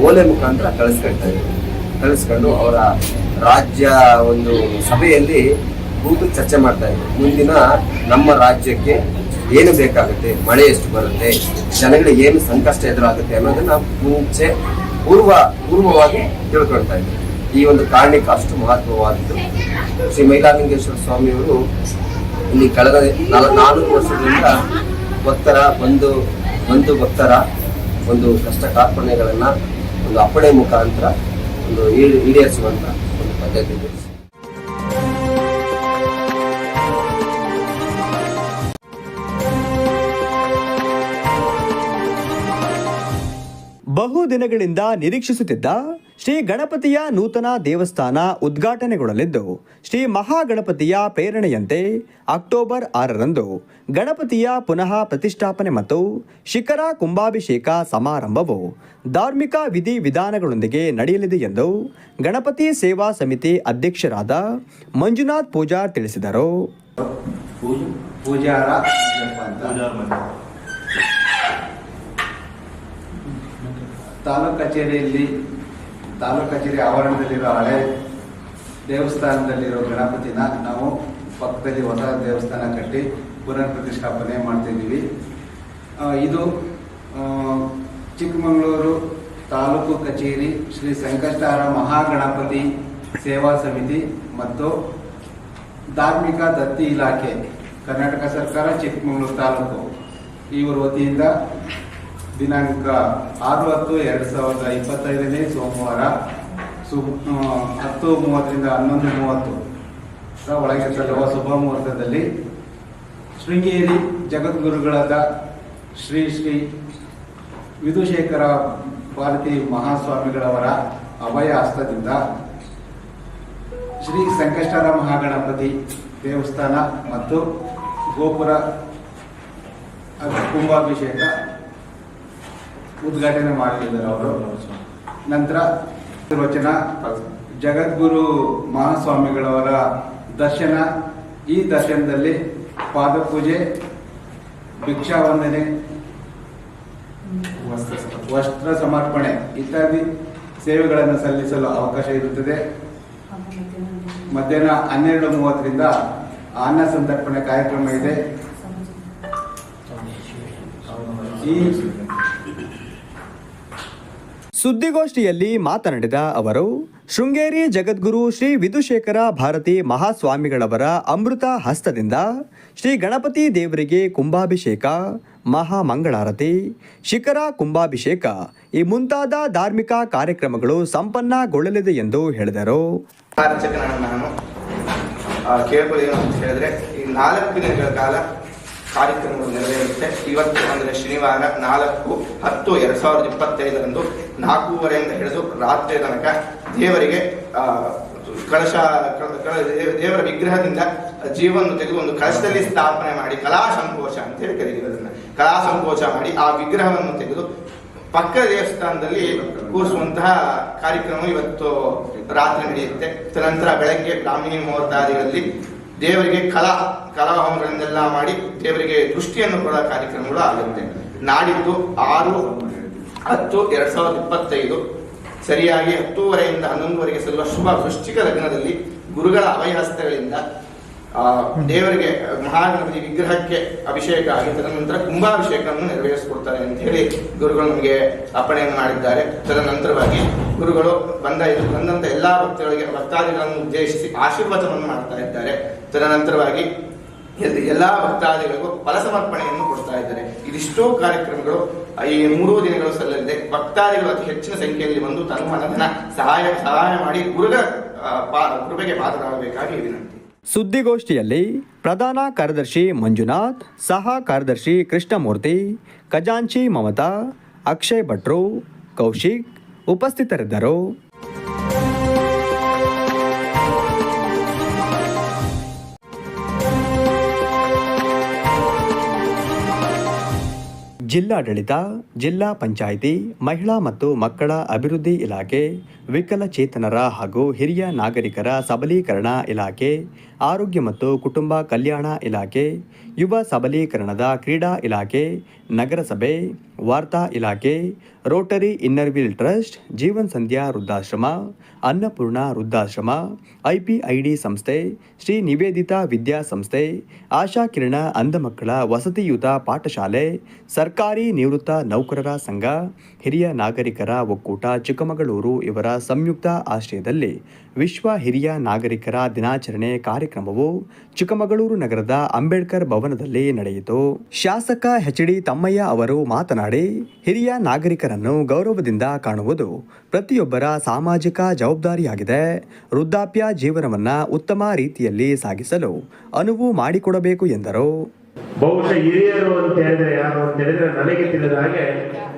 ಓಲೆ ಮುಖಾಂತರ ಕಳಿಸ್ಕೊಳ್ತಾ ಇದ್ದೀವಿ ಕಳಿಸ್ಕೊಂಡು ಅವರ ರಾಜ್ಯ ಒಂದು ಸಭೆಯಲ್ಲಿ ಕೂತು ಚರ್ಚೆ ಮಾಡ್ತಾ ಇದ್ದೀವಿ ಮುಂದಿನ ನಮ್ಮ ರಾಜ್ಯಕ್ಕೆ ಏನು ಬೇಕಾಗುತ್ತೆ, ಮಳೆ ಎಷ್ಟು ಬರುತ್ತೆ, ಜನಗಳಿಗೆ ಏನು ಸಂಕಷ್ಟ ಎದುರಾಗುತ್ತೆ ಅನ್ನೋದನ್ನ ಮುಂಚೆ ಪೂರ್ವ, ಪೂರ್ವವಾಗಿ ತಿಳ್ಕೊಳ್ತಾ ಇದ್ದೆ ಈ ಒಂದು ಕಾರಣಕ್ಕೆ ಅಷ್ಟು ಮಹತ್ವವಾದದ್ದು. ಶ್ರೀ ಮೈಲಾಲಿಂಗೇಶ್ವರ ಸ್ವಾಮಿಯವರು ಇಲ್ಲಿ ಕಳೆದ ನಾಲ್ಕು ವರ್ಷದಿಂದ ಭಕ್ತರ ಒಂದು ಒಂದು ಭಕ್ತರ ಒಂದು ಕಷ್ಟ ಕಾರ್ಪಣ್ಯಗಳನ್ನ ಒಂದು ಅಪ್ಪಣೆ ಮುಖಾಂತರ ಒಂದು ಈಡ್- ಈಡೇರಿಸುವಂತ ಒಂದು ಪದ್ಧತಿ ಇದೆ.
ಬಹು ದಿನಗಳಿಂದ ನಿರೀಕ್ಷಿಸುತ್ತಿದ್ದ ಶ್ರೀ ಗಣಪತಿಯ ನೂತನ ದೇವಸ್ಥಾನ ಉದ್ಘಾಟನೆಗೊಳ್ಳಲಿದ್ದು, ಶ್ರೀ ಮಹಾಗಣಪತಿಯ ಪ್ರೇರಣೆಯಂತೆ ಅಕ್ಟೋಬರ್ ಆರರಂದು ಗಣಪತಿಯ ಪುನಃ ಪ್ರತಿಷ್ಠಾಪನೆ ಮತ್ತು ಶಿಖರ ಕುಂಭಾಭಿಷೇಕ ಸಮಾರಂಭವು ಧಾರ್ಮಿಕ ವಿಧಿ ವಿಧಾನಗಳೊಂದಿಗೆ ನಡೆಯಲಿದೆ ಎಂದು ಗಣಪತಿ ಸೇವಾ ಸಮಿತಿ ಅಧ್ಯಕ್ಷರಾದ ಮಂಜುನಾಥ್ ಪೂಜಾರ್ ತಿಳಿಸಿದರು.
ತಾಲೂಕು ಕಚೇರಿಯಲ್ಲಿ ತಾಲೂಕು ಕಚೇರಿ ಆವರಣದಲ್ಲಿರೋ ಹಳೆ ದೇವಸ್ಥಾನದಲ್ಲಿರೋ ಗಣಪತಿನ ನಾವು ಪಕ್ಕದಲ್ಲಿ ಹೊಸ ದೇವಸ್ಥಾನ ಕಟ್ಟಿ ಪುನರ್ ಪ್ರತಿಷ್ಠಾಪನೆ ಮಾಡ್ತಿದ್ದೀವಿ ಇದು ಚಿಕ್ಕಮಗಳೂರು ತಾಲೂಕು ಕಚೇರಿ ಶ್ರೀ ಸಂಕಷ್ಟಾರ ಮಹಾಗಣಪತಿ ಸೇವಾ ಸಮಿತಿ ಮತ್ತು ಧಾರ್ಮಿಕ ದತ್ತಿ ಇಲಾಖೆ ಕರ್ನಾಟಕ ಸರ್ಕಾರ ಚಿಕ್ಕಮಗಳೂರು ತಾಲೂಕು. ಇವರ ವತಿಯಿಂದ ದಿನಾಂಕ ಆರು ಹತ್ತು ಎರಡು ಸಾವಿರದ ಇಪ್ಪತ್ತೈದನೇ ಸೋಮವಾರ ಸು ಹತ್ತು ಮೂವತ್ತರಿಂದ ಹನ್ನೊಂದು ಮೂವತ್ತು ರ ಒಳಗೆ ಸಲ್ಲುವ ಶುಭ ಮುಹೂರ್ತದಲ್ಲಿ ಶೃಂಗೇರಿ ಜಗದ್ಗುರುಗಳಾದ ಶ್ರೀ ಶ್ರೀ ವಿಧುಶೇಖರ ಭಾರತಿ ಮಹಾಸ್ವಾಮಿಗಳವರ ಅಭಯ ಹಸ್ತದಿಂದ ಶ್ರೀ ಸಂಕಷ್ಟರ ಮಹಾಗಣಪತಿ ದೇವಸ್ಥಾನ ಮತ್ತು ಗೋಪುರ ಕುಂಭಾಭಿಷೇಕ ಉದ್ಘಾಟನೆ ಮಾಡಲಿದ್ದಾರೆ ಅವರು. ನಂತರ ವಚನ ಜಗದ್ಗುರು ಮಹಾಸ್ವಾಮಿಗಳವರ ದರ್ಶನ. ಈ ದರ್ಶನದಲ್ಲಿ ಪಾದಪೂಜೆ, ಭಿಕ್ಷಾವಂದನೆ, ವಸ್ತ್ರ ಸಮರ್ಪಣೆ ಇತ್ಯಾದಿ ಸೇವೆಗಳನ್ನು ಸಲ್ಲಿಸಲು ಅವಕಾಶ ಇರುತ್ತದೆ. ಮಧ್ಯಾಹ್ನ ಹನ್ನೆರಡು ಮೂವತ್ತರಿಂದ ಅನ್ನ ಸಂತರ್ಪಣೆ ಕಾರ್ಯಕ್ರಮ ಇದೆ. ಈ
ಸುದ್ದಿಗೋಷ್ಠಿಯಲ್ಲಿ ಮಾತನಾಡಿದ ಅವರು, ಶೃಂಗೇರಿ ಜಗದ್ಗುರು ಶ್ರೀ ವಿಧುಶೇಖರ ಭಾರತಿ ಮಹಾಸ್ವಾಮಿಗಳವರ ಅಮೃತ ಹಸ್ತದಿಂದ ಶ್ರೀ ಗಣಪತಿ ದೇವರಿಗೆ ಕುಂಭಾಭಿಷೇಕ, ಮಹಾಮಂಗಳಾರತಿ, ಶಿಖರ ಕುಂಭಾಭಿಷೇಕ ಈ ಮುಂತಾದ ಧಾರ್ಮಿಕ ಕಾರ್ಯಕ್ರಮಗಳು ಸಂಪನ್ನಗೊಳ್ಳಲಿದೆ ಎಂದು ಹೇಳಿದರು.
ಏನು ಅಂತ ಹೇಳಿದ್ರೆ, ಈ ನಾಲ್ಕು ದಿನಗಳ ಕಾಲ ಕಾರ್ಯಕ್ರಮಗಳು ನೆರವೇರುತ್ತೆ. ಇವತ್ತು ಅಂದ್ರೆ ಶನಿವಾರ ನಾಲ್ಕು ಹತ್ತು ಎರಡ್ ಸಾವಿರದ ಇಪ್ಪತ್ತೈದರಂದು ನಾಲ್ಕೂವರೆಯಿಂದ ಹಿಡಿದು ರಾತ್ರಿ ತನಕ ದೇವರಿಗೆ ಕಳಶ ದೇವರ ವಿಗ್ರಹದಿಂದ ಜೀವವನ್ನು ತೆಗೆದು ಒಂದು ಕಳಶದಲ್ಲಿ ಸ್ಥಾಪನೆ ಮಾಡಿ ಕಲಾ ಸಂಕೋಚ ಅಂತ ಹೇಳಿ ಕರೀತೀವಿ ಕಲಾ ಸಂಕೋಚ ಮಾಡಿ ಆ ವಿಗ್ರಹವನ್ನು ತೆಗೆದು ಪಕ್ಕ ದೇವಸ್ಥಾನದಲ್ಲಿ ಕೂರಿಸುವಂತಹ ಕಾರ್ಯಕ್ರಮ ಇವತ್ತು ರಾತ್ರಿ ನಡೆಯುತ್ತೆ. ತದನಂತರ ಬೆಳಗ್ಗೆ ಬ್ರಾಹ್ಮಣಿ ಮುಹೂರ್ತಾದಿಗಳಲ್ಲಿ ದೇವರಿಗೆ ಕಲಾ, ಕಲಾಹೋಮಗಳನ್ನೆಲ್ಲ ಮಾಡಿ ದೇವರಿಗೆ ದೃಷ್ಟಿಯನ್ನು ಕೊಡುವ ಕಾರ್ಯಕ್ರಮಗಳು ಆಗುತ್ತೆ. ನಾಡಿದ್ದು ಆರು, ಹತ್ತು, ಎರಡ್ ಸಾವಿರದ ಇಪ್ಪತ್ತೈದು. ಸರಿಯಾಗಿ ಹತ್ತೂವರೆಯಿಂದ ಹನ್ನೊಂದುವರೆಗೆ ಸಲ್ಲುವ ಶುಭ ವೃಶ್ಚಿಕ ಲಗ್ನದಲ್ಲಿ ಗುರುಗಳ ಅವಯಹಸ್ತಗಳಿಂದ ದೇವರಿಗೆ ಮಹಾಗಣಪತಿ ವಿಗ್ರಹಕ್ಕೆ ಅಭಿಷೇಕ ಆಗಿ ತದನಂತರ ಕುಂಭಾಭಿಷೇಕವನ್ನು ನೆರವೇರಿಸಿಕೊಡ್ತಾರೆ ಅಂತ ಹೇಳಿ ಗುರುಗಳು ನಮಗೆ ಅಪ್ಪಣೆಯನ್ನು ಮಾಡಿದ್ದಾರೆ. ತದನಂತರವಾಗಿ ಗುರುಗಳು ಬಂದ, ಬಂದಂತ ಎಲ್ಲಾ ಭಕ್ತರಿಗೆ ಭಕ್ತಾದಿಗಳನ್ನು ಉದ್ದೇಶಿಸಿ ಆಶೀರ್ವಚನವನ್ನು ಮಾಡ್ತಾ ಇದ್ದಾರೆ. ತದನಂತರವಾಗಿ ಎಲ್ಲ ಭಕ್ತಾದಿಗಳಿಗೂ ಫಲ ಸಮರ್ಪಣೆಯನ್ನು ಕೊಡ್ತಾ ಇದ್ದಾರೆ. ಇದಿಷ್ಟೋ ಕಾರ್ಯಕ್ರಮಗಳು, ಈ ಮೂರೂ ದಿನಗಳು ಸಲ್ಲಲಿದೆ. ಭಕ್ತಾದಿಗಳು ಅತಿ ಹೆಚ್ಚಿನ ಸಂಖ್ಯೆಯಲ್ಲಿ ಬಂದು ತಮ್ಮ ನನ್ನ ಸಹಾಯ ಸಹಾಯ ಮಾಡಿ ಗುರುಗಳ ಕೃಪೆಗೆ ಪಾತ್ರರಾಗಬೇಕಾಗಿ ವಿನಂತಿ.
ಸುದ್ದಿಗೋಷ್ಠಿಯಲ್ಲಿ ಪ್ರಧಾನ ಕಾರ್ಯದರ್ಶಿ ಮಂಜುನಾಥ್, ಸಹ ಕಾರ್ಯದರ್ಶಿ ಕೃಷ್ಣಮೂರ್ತಿ, ಖಜಾಂಚಿ ಮಮತಾ, ಅಕ್ಷಯ್ ಭಟ್ರು, ಕೌಶಿಕ್ ಉಪಸ್ಥಿತರಿದ್ದರು. ಜಿಲ್ಲಾಡಳಿತ ಜಿಲ್ಲಾ ಪಂಚಾಯಿತಿ ಮಹಿಳಾ ಮತ್ತು ಮಕ್ಕಳ ಅಭಿವೃದ್ಧಿ ಇಲಾಖೆ ವಿಕಲಚೇತನರ ಹಾಗೂ ಹಿರಿಯ ನಾಗರಿಕರ ಸಬಲೀಕರಣ ಇಲಾಖೆ ಆರೋಗ್ಯ ಮತ್ತು ಕುಟುಂಬ ಕಲ್ಯಾಣ ಇಲಾಖೆ, ಯುವ ಸಬಲೀಕರಣದ ಕ್ರೀಡಾ ಇಲಾಖೆ, ನಗರಸಭೆ, ವಾರ್ತಾ ಇಲಾಖೆ, Rotary Inner Wheel trust, Jeevan Sandhya ವೃದ್ಧಾಶ್ರಮ, Annapurna ವೃದ್ಧಾಶ್ರಮ ಐಪಿಐಡಿ ಸಂಸ್ಥೆ, ಶ್ರೀ ನಿವೇದಿತಾ ವಿದ್ಯಾಸಂಸ್ಥೆ ಆಶಾ ಕಿರಣ ಅಂಧ ಮಕ್ಕಳ ವಸತಿಯುತ ಪಾಠಶಾಲೆ, ಸರ್ಕಾರಿ ನಿವೃತ್ತ ನೌಕರರ ಸಂಘ, ಹಿರಿಯ ನಾಗರಿಕರ ಒಕ್ಕೂಟ ಚಿಕ್ಕಮಗಳೂರು ಇವರ ಸಂಯುಕ್ತ ಆಶ್ರಯದಲ್ಲಿ ವಿಶ್ವ ಹಿರಿಯ ನಾಗರಿಕರ ದಿನಾಚರಣೆ ಕಾರ್ಯಕ್ರಮವು ಚಿಕ್ಕಮಗಳೂರು ನಗರದ ಅಂಬೇಡ್ಕರ್ ಭವನದಲ್ಲಿ ನಡೆಯಿತು. ಶಾಸಕ ಎಚ್ ಡಿ ತಮ್ಮಯ್ಯ ಅವರು ಮಾತನಾಡಿ, ಹಿರಿಯ ನಾಗರಿಕರನ್ನು ಗೌರವದಿಂದ ಕಾಣುವುದು ಪ್ರತಿಯೊಬ್ಬರ ಸಾಮಾಜಿಕ ಜವಾಬ್ದಾರಿಯಾಗಿದೆ. ವೃದ್ಧಾಪ್ಯ ಜೀವನವನ್ನು ಉತ್ತಮ ರೀತಿಯಲ್ಲಿ ಸಾಗಿಸಲು ಅನುವು ಮಾಡಿಕೊಡಬೇಕು ಎಂದರು.
ಬಹುಶಃ ಹಿರಿಯರು ಅಂತ ಹೇಳಿದ್ರೆ ಯಾರು ಅಂತ ಹೇಳಿದ್ರೆ ನನಗೆ ತಿಳಿದ ಹಾಗೆ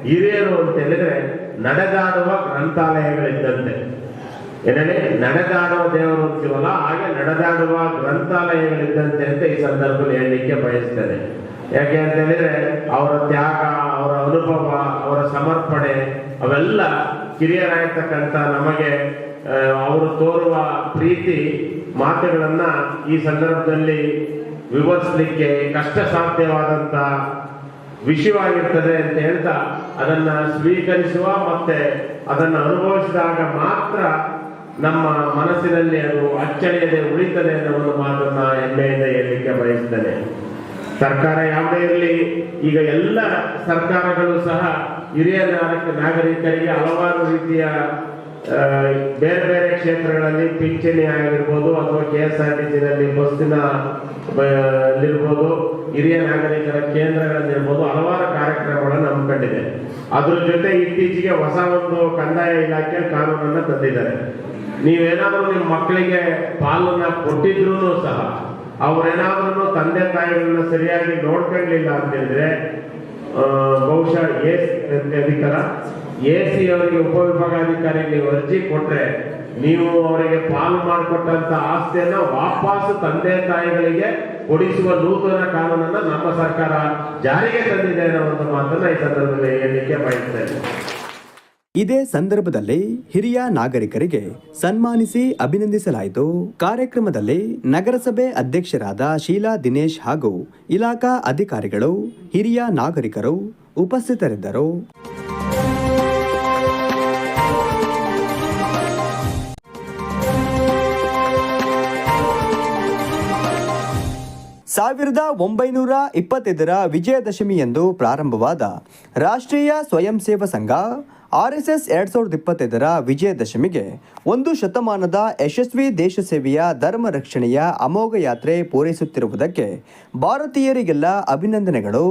ಹಿರಿಯರು ಅಂತ ಹೇಳಿದ್ರೆ ನಡೆದಾಡುವ ಗ್ರಂಥಾಲಯಗಳಿದ್ದಂತೆ. ಏನೇಳಿ ನಡೆದಾಡುವ ದೇವರು ಅಂತೀವಲ್ಲ, ಹಾಗೆ ನಡೆದಾಡುವ ಗ್ರಂಥಾಲಯಗಳಿದ್ದಂತೆ ಅಂತ ಈ ಸಂದರ್ಭದಲ್ಲಿ ಹೇಳಲಿಕ್ಕೆ ಬಯಸ್ತೇನೆ. ಯಾಕೆ ಅಂತ ಹೇಳಿದ್ರೆ, ಅವರ ತ್ಯಾಗ, ಅವರ ಅನುಭವ, ಅವರ ಸಮರ್ಪಣೆ, ಅವೆಲ್ಲ ಕಿರಿಯರಾಗಿರ್ತಕ್ಕಂಥ ನಮಗೆ ಅವರು ತೋರುವ ಪ್ರೀತಿ ಮಾತುಗಳನ್ನ ಈ ಸಂದರ್ಭದಲ್ಲಿ ವಿವರಿಸಲಿಕ್ಕೆ ಕಷ್ಟ ಸಾಧ್ಯವಾದಂತ ವಿಷಯವಾಗಿರ್ತದೆ ಅಂತ ಹೇಳ್ತಾ, ಅದನ್ನ ಸ್ವೀಕರಿಸುವ ಮತ್ತೆ ಅದನ್ನ ಅನುಭವಿಸಿದಾಗ ಮಾತ್ರ ನಮ್ಮ ಮನಸ್ಸಿನಲ್ಲಿ ಅದು ಅಚ್ಚಳಿಯದೆ ಉಳಿತದೆ ಅನ್ನೋ ಒಂದು ಮಾತನ್ನ ಹೆಮ್ಮೆಯಿಂದ ಹೇಳಲಿಕ್ಕೆ ಬಯಸ್ತೇನೆ ಸರ್ಕಾರ ಯಾವುದೇ ಇರಲಿ, ಈಗ ಎಲ್ಲ ಸರ್ಕಾರಗಳು ಸಹ ಹಿರಿಯ ನಾಗರಿಕ- ನಾಗರಿಕರಿಗೆ ಹಲವಾರು ರೀತಿಯ ಬೇರೆ ಬೇರೆ ಕ್ಷೇತ್ರಗಳಲ್ಲಿ ಪಿಂಚಣಿ ಆಗಿರ್ಬೋದು ಅಥವಾ ಕೆ ಎಸ್ ಆರ್ ಟಿ ಸಿನಲ್ಲಿ ಬಸ್ಸಿನ ಇರ್ಬೋದು ಹಿರಿಯ ನಾಗರಿಕರ ಕೇಂದ್ರಗಳಲ್ಲಿರ್ಬೋದು ಹಲವಾರು ಕಾರ್ಯಕ್ರಮಗಳನ್ನು ಹಮ್ಮಿಕೊಂಡಿದೆ. ಅದ್ರ ಜೊತೆ ಇತ್ತೀಚೆಗೆ ಹೊಸ ಒಂದು ಕಂದಾಯ ಇಲಾಖೆ ಕಾನೂನನ್ನು ತಂದಿದ್ದಾರೆ. ನೀವೇನಾದ್ರೂ ನಿಮ್ಮ ಮಕ್ಕಳಿಗೆ ಪಾಲನ್ನ ಕೊಟ್ಟಿದ್ರು ಸಹ ಅವ್ರೇನಾದ್ರೂ ತಂದೆ ತಾಯಿಗಳನ್ನ ಸರಿಯಾಗಿ ನೋಡ್ಕೊಳ್ಳಿಲ್ಲ ಅಂತಂದ್ರೆ ಬಹುಶಃ ಎ ಅಧಿಕಾರ, ಎ ಸಿ ಅವರಿಗೆ ಉಪವಿಭಾಗಾಧಿಕಾರಿ ನೀವು ಅರ್ಜಿ ಕೊಟ್ರೆ ನೀವು ಅವರಿಗೆ ಪಾಲು ಮಾಡಿಕೊಟ್ಟಂತ ಆಸ್ತಿಯನ್ನ ವಾಪಸ್ ತಂದೆ ತಾಯಿಗಳಿಗೆ ಕೊಡಿಸುವ ನೂತನ ಕಾನೂನನ್ನ ನಮ್ಮ ಸರ್ಕಾರ ಜಾರಿಗೆ ತಂದಿದೆ ಅನ್ನೋ ಒಂದು ಮಾತನ್ನ ಈ ಸಂದರ್ಭದಲ್ಲಿ ಹೇಳಲಿಕ್ಕೆ ಬಯಸ್ತೇನೆ
ಇದೇ ಸಂದರ್ಭದಲ್ಲಿ ಹಿರಿಯ ನಾಗರಿಕರಿಗೆ ಸನ್ಮಾನಿಸಿ ಅಭಿನಂದಿಸಲಾಯಿತು. ಕಾರ್ಯಕ್ರಮದಲ್ಲಿ ನಗರಸಭೆ ಅಧ್ಯಕ್ಷರಾದ ಶೀಲಾ ದಿನೇಶ್ ಹಾಗೂ ಇಲಾಖಾ ಅಧಿಕಾರಿಗಳು, ಹಿರಿಯ ನಾಗರಿಕರು ಉಪಸ್ಥಿತರಿದ್ದರು. ಸಾವಿರದ ಒಂಬೈನೂರ ಇಪ್ಪತ್ತೈದರ ವಿಜಯದಶಮಿಯಂದು ಪ್ರಾರಂಭವಾದ ರಾಷ್ಟ್ರೀಯ ಸ್ವಯಂ ಸೇವಾ ಸಂಘ ಆರ್ಎಸ್ಎಸ್ ಎರಡು ಸಾವಿರದ ಇಪ್ಪತ್ತೈದರ ವಿಜಯದಶಮಿಗೆ ಒಂದು ಶತಮಾನದ ಯಶಸ್ವಿ ದೇಶ ಸೇವೆಯ ಧರ್ಮ ರಕ್ಷಣೆಯ ಅಮೋಘ ಯಾತ್ರೆ ಪೂರೈಸುತ್ತಿರುವುದಕ್ಕೆ ಭಾರತೀಯರಿಗೆಲ್ಲ ಅಭಿನಂದನೆಗಳು.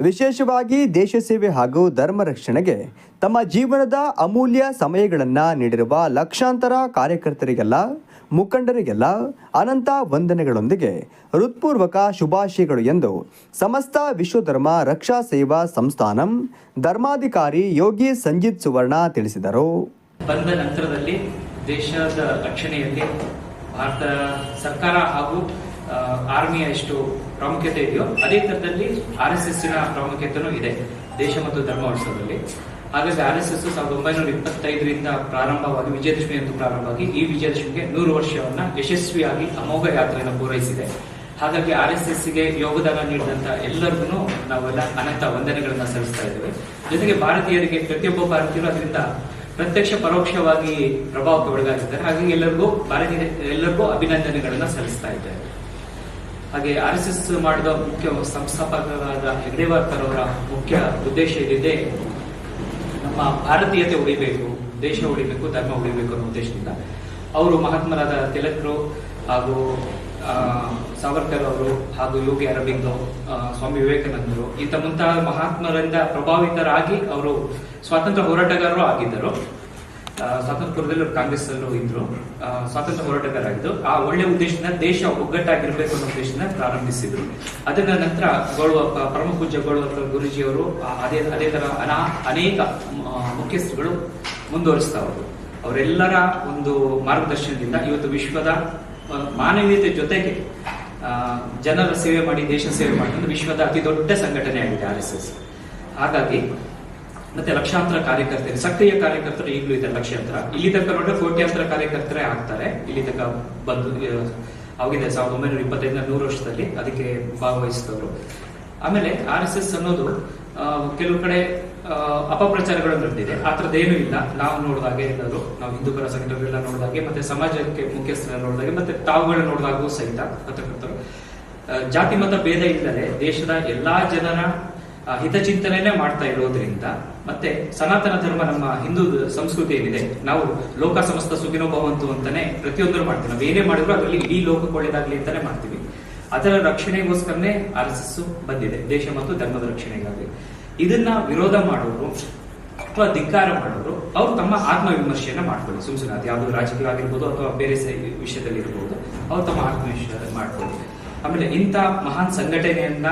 ವಿಶೇಷವಾಗಿ ದೇಶ ಸೇವೆ ಹಾಗೂ ಧರ್ಮ ರಕ್ಷಣೆಗೆ ತಮ್ಮ ಜೀವನದ ಅಮೂಲ್ಯ ಸಮಯಗಳನ್ನು ನೀಡಿರುವ ಲಕ್ಷಾಂತರ ಕಾರ್ಯಕರ್ತರಿಗೆಲ್ಲ ಮುಖಂಡರಿಗೆಲ್ಲ ಅನಂತ ವಂದನೆಗಳೊಂದಿಗೆ ಹೃತ್ಪೂರ್ವಕ ಶುಭಾಶಯಗಳು ಎಂದು ಸಮಸ್ತ ವಿಶ್ವಧರ್ಮ ರಕ್ಷಾ ಸೇವಾ ಸಂಸ್ಥಾನಂ ಧರ್ಮಾಧಿಕಾರಿ ಯೋಗಿ ಸಂಜಿತ್ ಸುವರ್ಣ ತಿಳಿಸಿದರು.
ಬಂದ ನಂತರದಲ್ಲಿ ದೇಶದ ರಕ್ಷಣೆಯಲ್ಲಿ ಭಾರತ ಸರ್ಕಾರ ಹಾಗೂ ಆರ್ಮಿಯ ಎಷ್ಟು ಪ್ರಾಮುಖ್ಯತೆ ಇದೆಯೋ, ಅದೇ ತರದಲ್ಲಿ ಆರ್ ಎಸ್ ಎಸ್ ಪ್ರಾಮುಖ್ಯತೆ ಇದೆ. ದೇಶ ಮತ್ತು ಧರ್ಮ ಉತ್ಸವದಲ್ಲಿ. ಹಾಗಾಗಿ ಆರ್ ಎಸ್ ಎಸ್ ಸಾವಿರದ ಒಂಬೈನೂರ ಇಪ್ಪತ್ತೈದರಿಂದ ಪ್ರಾರಂಭವಾಗಿ ವಿಜಯದಶಮಿ ಎಂದು ಪ್ರಾರಂಭವಾಗಿ ಈ ವಿಜಯದಶಮಿಗೆ ನೂರು ವರ್ಷವನ್ನ ಯಶಸ್ವಿಯಾಗಿ ಅಮೋಘ ಯಾತ್ರೆಯನ್ನು ಪೂರೈಸಿದೆ. ಹಾಗಾಗಿ ಆರ್ ಎಸ್ ಎಸ್ಗೆ ಯೋಗದಾನ ನೀಡಿದಂತ ಎಲ್ಲರಿಗೂ ನಾವೆಲ್ಲ ಅನಂತ ವಂದನೆಗಳನ್ನ ಸಲ್ಲಿಸ್ತಾ ಇದ್ದೇವೆ. ಜೊತೆಗೆ ಭಾರತೀಯರಿಗೆ, ಪ್ರತಿಯೊಬ್ಬ ಭಾರತೀಯರು ಅದರಿಂದ ಪ್ರತ್ಯಕ್ಷ ಪರೋಕ್ಷವಾಗಿ ಪ್ರಭಾವಕ್ಕೆ ಒಳಗಾಗಿದ್ದಾರೆ. ಹಾಗಾಗಿ ಎಲ್ಲರಿಗೂ ಭಾರತೀಯ ಎಲ್ಲರಿಗೂ ಅಭಿನಂದನೆಗಳನ್ನ ಸಲ್ಲಿಸ್ತಾ ಇದ್ದಾರೆ ಹಾಗೆ ಆರ್ ಎಸ್ ಎಸ್ ಮಾಡಿದ ಮುಖ್ಯ ಸಂಸ್ಥಾಪಕರಾದ ಹೆಗ್ಡೆವಾರ್ಕರ್ ಅವರ ಮುಖ್ಯ ಉದ್ದೇಶ ಏನಿದೆ ನಮ್ಮ ಭಾರತೀಯತೆ ಉಳಿಬೇಕು, ದೇಶ ಉಳಿಬೇಕು, ಧರ್ಮ ಉಳಿಬೇಕು ಅನ್ನೋ ಉದ್ದೇಶದಿಂದ ಅವರು ಮಹಾತ್ಮರಾದ ತಿಲಕರು ಹಾಗೂ ಸಾವರ್ಕರ್ ಅವರು ಹಾಗೂ ಯೋಗಿ ಅರಬಿಂದೋ ಸ್ವಾಮಿ ವಿವೇಕಾನಂದರು, ಇಂಥ ಮುಂತಾದ ಮಹಾತ್ಮರಿಂದ ಪ್ರಭಾವಿತರಾಗಿ ಅವರು ಸ್ವಾತಂತ್ರ್ಯ ಹೋರಾಟಗಾರರು ಆಗಿದ್ದರು. ಆ, ಸ್ವಾತಂತ್ರ್ಯ ಪೂರ್ವದಲ್ಲಿ ಅವರು ಕಾಂಗ್ರೆಸ್ ಅಲ್ಲಿ ಇದ್ರು ಸ್ವಾತಂತ್ರ್ಯ ಹೋರಾಟಗಾರಾಗಿದ್ದು ಆ ಒಳ್ಳೆ ಉದ್ದೇಶದಿಂದ ದೇಶ ಒಗ್ಗಟ್ಟಾಗಿರ್ಬೇಕು ಅನ್ನೋ ಉದ್ದೇಶದಿಂದ ಪ್ರಾರಂಭಿಸಿದ್ರು. ಅದರ ನಂತರ ಗೌಳುವ ಪರಮ ಪೂಜ್ಯ ಗೌಳುವ ಗುರುಜಿಯವರು ಅದೇ ಅದೇ ತರ ಅನಾ ಅನೇಕ ಮುಖ್ಯಸ್ಥರುಗಳು ಮುಂದುವರಿಸ್ತಾ ಅವರು ಅವರೆಲ್ಲರ ಒಂದು ಮಾರ್ಗದರ್ಶನದಿಂದ ಇವತ್ತು ವಿಶ್ವದ ಮಾನವೀಯತೆ ಜೊತೆಗೆ ಜನರ ಸೇವೆ ಮಾಡಿ ದೇಶ ಸೇವೆ ಮಾಡಿ ವಿಶ್ವದ ಅತಿ ದೊಡ್ಡ ಸಂಘಟನೆ ಆಗಿದೆ ಆರ್ ಎಸ್ ಎಸ್. ಹಾಗಾಗಿ ಮತ್ತೆ ಲಕ್ಷಾಂತರ ಕಾರ್ಯಕರ್ತರು, ಸಕ್ರಿಯ ಕಾರ್ಯಕರ್ತರು ಈಗಲೂ ಇದ್ದಾರೆ ಲಕ್ಷಾಂತರ. ಇಲ್ಲಿ ತನಕ ನೋಡಿದ್ರೆ ಕೋಟ್ಯಾಂತರ ಕಾರ್ಯಕರ್ತರೇ ಆಗ್ತಾರೆ. ಇಲ್ಲಿ ತನಕ ಬಂದು ಆಗಿದೆ ಸಾವಿರದ ಒಂಬೈನೂರ ಇಪ್ಪತ್ತೈದರ ನೂರು ವರ್ಷದಲ್ಲಿ ಅದಕ್ಕೆ ಭಾಗವಹಿಸಿದವರು. ಆಮೇಲೆ ಆರ್ ಎಸ್ ಎಸ್ ಅನ್ನೋದು ಕೆಲವು ಕಡೆ ಅಪಪ್ರಚಾರಗಳು ನಡೆದಿದೆ. ಆ ಥರದ್ದು ಏನೂ ಇಲ್ಲ. ನಾವು ನೋಡಿದಾಗೆ ಎಲ್ಲರೂ, ನಾವು ಹಿಂದೂಪರ ಸಂಘಟನೆಗಳನ್ನ ನೋಡಿದಾಗೆ ಮತ್ತೆ ಸಮಾಜಕ್ಕೆ ಮುಖ್ಯಸ್ಥರ ನೋಡಿದಾಗೆ ಮತ್ತೆ ತಾವುಗಳನ್ನ ನೋಡಿದಾಗೂ ಸಹಿತ ಪತ್ರಕರ್ತರು. ಜಾತಿ, ಮತ, ಭೇದ ಇಲ್ಲದೆ ದೇಶದ ಎಲ್ಲಾ ಜನರ ಹಿತಚಿಂತನೆಯೇ ಮಾಡ್ತಾ ಇರೋದ್ರಿಂದ ಮತ್ತೆ ಸನಾತನ ಧರ್ಮ ನಮ್ಮ ಹಿಂದೂ ಸಂಸ್ಕೃತಿ ಏನಿದೆ ನಾವು ಲೋಕ ಸಮಸ್ತ ಸುಖಿನೋ ಭವಂತು ಅಂತಾನೆ ಪ್ರತಿಯೊಂದರೂ ಮಾಡ್ತೀವಿ. ನಾವು ಏನೇ ಮಾಡಿದ್ರು ಅದರಲ್ಲಿ ಇಡೀ ಲೋಕಕ್ಕೆ ಒಳ್ಳೇದಾಗ್ಲಿ ಅಂತಾನೆ ಮಾಡ್ತೀವಿ. ಅದರ ರಕ್ಷಣೆಗೋಸ್ಕರನೇ ಆರ್ ಬಂದಿದೆ. ದೇಶ ಮತ್ತು ಧರ್ಮದ ರಕ್ಷಣೆಗಾಗಿ. ಇದನ್ನ ವಿರೋಧ ಮಾಡೋರು ಅಥವಾ ಧಿಕ್ಕಾರ ಮಾಡೋರು, ಅವರು ತಮ್ಮ ಆತ್ಮವಿಮರ್ಶೆಯನ್ನ ಮಾಡ್ಕೊಳ್ಳಿ. ಸುಮ್ಸುನಾಥ್ ಅದು ಯಾವುದು ರಾಜಕೀಯ ಆಗಿರ್ಬೋದು ಅಥವಾ ಬೇರೆ ವಿಷಯದಲ್ಲಿ ಇರ್ಬೋದು ಅವ್ರು ತಮ್ಮ ಆತ್ಮವಿಶ್ವಾಸ ಮಾಡ್ಕೊಳ್ಳಿ. ಆಮೇಲೆ ಇಂಥ ಮಹಾನ್ ಸಂಘಟನೆಯನ್ನ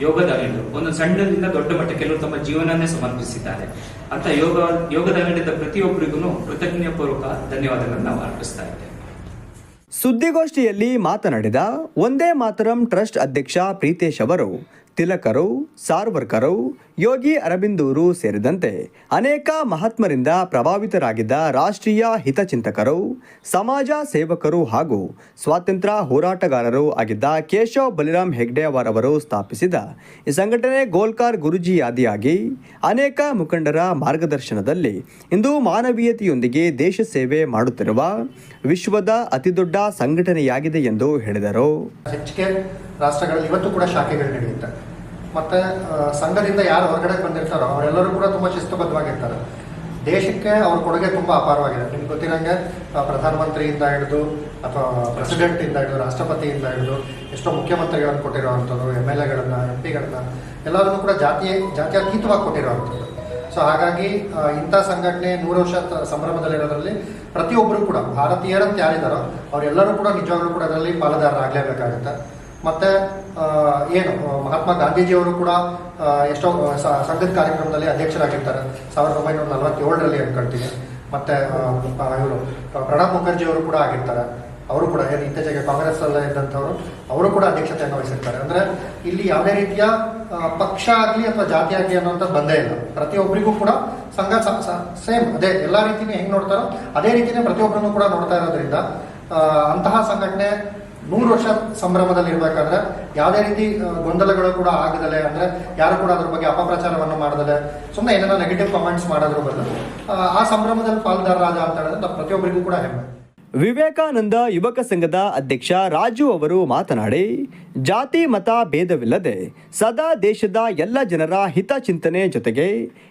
ಯೋಗದಾನಿಗಳು ಒಂದು ಸಣ್ಣದಿಂದ ದೊಡ್ಡ ಮಟ್ಟ ಕೆಲವರು ತಮ್ಮ ಜೀವನನ್ನೇ ಸಮರ್ಪಿಸಿದ್ದಾರೆ. ಅಂತ ಯೋಗ ಯೋಗದಾನಿದ ಪ್ರತಿಯೊಬ್ಬರಿಗೂ ಕೃತಜ್ಞ ಪೂರ್ವಕ ಧನ್ಯವಾದಗಳನ್ನು ನಾವು ಅರ್ಪಿಸ್ತಾ ಇದ್ದೇವೆ
ಸುದ್ದಿಗೋಷ್ಠಿಯಲ್ಲಿ ಮಾತನಾಡಿದ, ಒಂದೇ ಮಾತರಂ ಟ್ರಸ್ಟ್ ಅಧ್ಯಕ್ಷ ಪ್ರೀತೇಶ್ ಅವರು ತಿಲಕರು, ಸಾರ್ವರ್ಕರು, ಯೋಗಿ ಅರಬಿಂದೂರು ಸೇರಿದಂತೆ ಅನೇಕ ಮಹಾತ್ಮರಿಂದ ಪ್ರಭಾವಿತರಾಗಿದ್ದ ರಾಷ್ಟ್ರೀಯ ಹಿತಚಿಂತಕರು, ಸಮಾಜ ಸೇವಕರು ಹಾಗೂ ಸ್ವಾತಂತ್ರ್ಯ ಹೋರಾಟಗಾರರು ಆಗಿದ್ದ ಕೇಶವ್ ಬಲಿರಾಮ್ ಹೆಗ್ಡೆ ಅವರವರು ಸ್ಥಾಪಿಸಿದ ಈ ಸಂಘಟನೆ ಗೋಲ್ಕಾರ್ ಗುರುಜಿಯಾದಿಯಾಗಿ ಅನೇಕ ಮುಖಂಡರ ಮಾರ್ಗದರ್ಶನದಲ್ಲಿ ಇಂದು ಮಾನವೀಯತೆಯೊಂದಿಗೆ ದೇಶ ಸೇವೆ ಮಾಡುತ್ತಿರುವ ವಿಶ್ವದ ಅತಿದೊಡ್ಡ ಸಂಘಟನೆಯಾಗಿದೆ ಎಂದು ಹೇಳಿದರು.
ರಾಷ್ಟ್ರಗಳಲ್ಲಿ ಇವತ್ತು ಕೂಡ ಶಾಖೆಗಳು ನಡೆಯುತ್ತೆ. ಮತ್ತೆ ಸಂಘದಿಂದ ಯಾರು ಹೊರಗಡೆ ಬಂದಿರ್ತಾರೋ, ಅವರೆಲ್ಲರೂ ಕೂಡ ತುಂಬಾ ಶಿಸ್ತುಬದ್ಧವಾಗಿರ್ತಾರೆ. ದೇಶಕ್ಕೆ ಅವ್ರ ಕೊಡುಗೆ ತುಂಬಾ ಅಪಾರವಾಗಿದೆ. ನಿಮ್ಗೆ ಗೊತ್ತಿರಂಗೆ ಪ್ರಧಾನಮಂತ್ರಿಯಿಂದ ಹಿಡಿದು, ಅಥವಾ ಪ್ರೆಸಿಡೆಂಟ್ ಇಂದ ಹಿಡಿದು, ರಾಷ್ಟ್ರಪತಿಯಿಂದ ಹಿಡಿದು, ಎಷ್ಟೋ ಮುಖ್ಯಮಂತ್ರಿಗಳನ್ನು ಕೊಟ್ಟಿರುವಂಥದ್ದು, ಎಂ ಎಲ್ ಎಗಳನ್ನ, ಎಂ ಪಿಗಳನ್ನ, ಎಲ್ಲರನ್ನೂ ಕೂಡ ಜಾತಿ ಜಾತ್ಯತೀತವಾಗಿ ಕೊಟ್ಟಿರುವಂಥದ್ದು. ಸೊ, ಹಾಗಾಗಿ ಇಂಥ ಸಂಘಟನೆ ನೂರು ವರ್ಷ ಸಂಭ್ರಮದಲ್ಲಿರೋದ್ರಲ್ಲಿ ಪ್ರತಿಯೊಬ್ಬರು ಕೂಡ ಭಾರತೀಯರಂತ ಯಾರಿದ್ದಾರೋ, ಅವರೆಲ್ಲರೂ ಕೂಡ ನಿಜವಾಗ್ಲೂ ಕೂಡ ಅದರಲ್ಲಿ ಪಾಲುದಾರರಾಗಲೇಬೇಕಾಗುತ್ತೆ. ಮತ್ತೆ ಏನು, ಮಹಾತ್ಮ ಗಾಂಧೀಜಿಯವರು ಕೂಡ ಎಷ್ಟೋ ಸಂಘದ ಕಾರ್ಯಕ್ರಮದಲ್ಲಿ ಅಧ್ಯಕ್ಷರಾಗಿರ್ತಾರೆ. ಸಾವಿರದ ಒಂಬೈನೂರ ನಲವತ್ತೇಳರಲ್ಲಿ ಅನ್ಕೊಳ್ತೀನಿ ಮತ್ತೆ ಇವರು ಪ್ರಣಬ್ ಮುಖರ್ಜಿ ಅವರು ಕೂಡ ಆಗಿರ್ತಾರೆ. ಅವರು ಕೂಡ, ಏನು, ಇತ್ತೀಚೆಗೆ ಕಾಂಗ್ರೆಸ್ ಅಲ್ಲೇ ಇದ್ದಂಥವ್ರು, ಅವರು ಕೂಡ ಅಧ್ಯಕ್ಷತೆಯನ್ನು ವಹಿಸಿರ್ತಾರೆ. ಅಂದ್ರೆ, ಇಲ್ಲಿ ಯಾವುದೇ ರೀತಿಯ ಪಕ್ಷ ಆಗಲಿ ಅಥವಾ ಜಾತಿ ಆಗಲಿ ಅನ್ನೋಂಥದ್ದು ಬಂದೇ ಇಲ್ಲ. ಪ್ರತಿಯೊಬ್ಬರಿಗೂ ಕೂಡ ಸಂಘ ಸೇಮ್. ಅದೇ, ಎಲ್ಲ ರೀತಿನೇ ಹೆಂಗ್ ನೋಡ್ತಾರೋ, ಅದೇ ರೀತಿನೇ ಪ್ರತಿಯೊಬ್ಬರನ್ನು ಕೂಡ ನೋಡ್ತಾ ಇರೋದ್ರಿಂದ ಅಂತಹ ಸಂಘಟನೆ ನೂರು ವರ್ಷ ಸಂಭ್ರಮದಲ್ಲಿ ಇರ್ಬೇಕಾದ್ರೆ ಯಾವುದೇ ರೀತಿ ಗೊಂದಲಗಳು ಕೂಡ ಆಗದಲೆ ಅಂದ್ರೆ ಯಾರು ಕೂಡ ಅದ್ರ ಬಗ್ಗೆ ಅಪಪ್ರಚಾರವನ್ನು ಮಾಡದಲೆ ಸುಮ್ಮನೆ ಏನೇನೋ ನೆಗೆಟಿವ್ ಕಮೆಂಟ್ಸ್ ಮಾಡೋದ್ರ ಬದಲು ಆ, ಸಂಭ್ರಮದಲ್ಲಿ ಪಾಲ್ದಾರರಾದ ಅಂತ ಹೇಳಿದ್ರೆ ಪ್ರತಿಯೊಬ್ಬರಿಗೂ ಕೂಡ ಹೆಮ್ಮೆ.
ವಿವೇಕಾನಂದ ಯುವಕ ಸಂಘದ ಅಧ್ಯಕ್ಷ ರಾಜು ಅವರು ಮಾತನಾಡಿ, ಜಾತಿ, ಮತ ಭೇದವಿಲ್ಲದೆ ಸದಾ ದೇಶದ ಎಲ್ಲ ಜನರ ಹಿತಚಿಂತನೆ ಜೊತೆಗೆ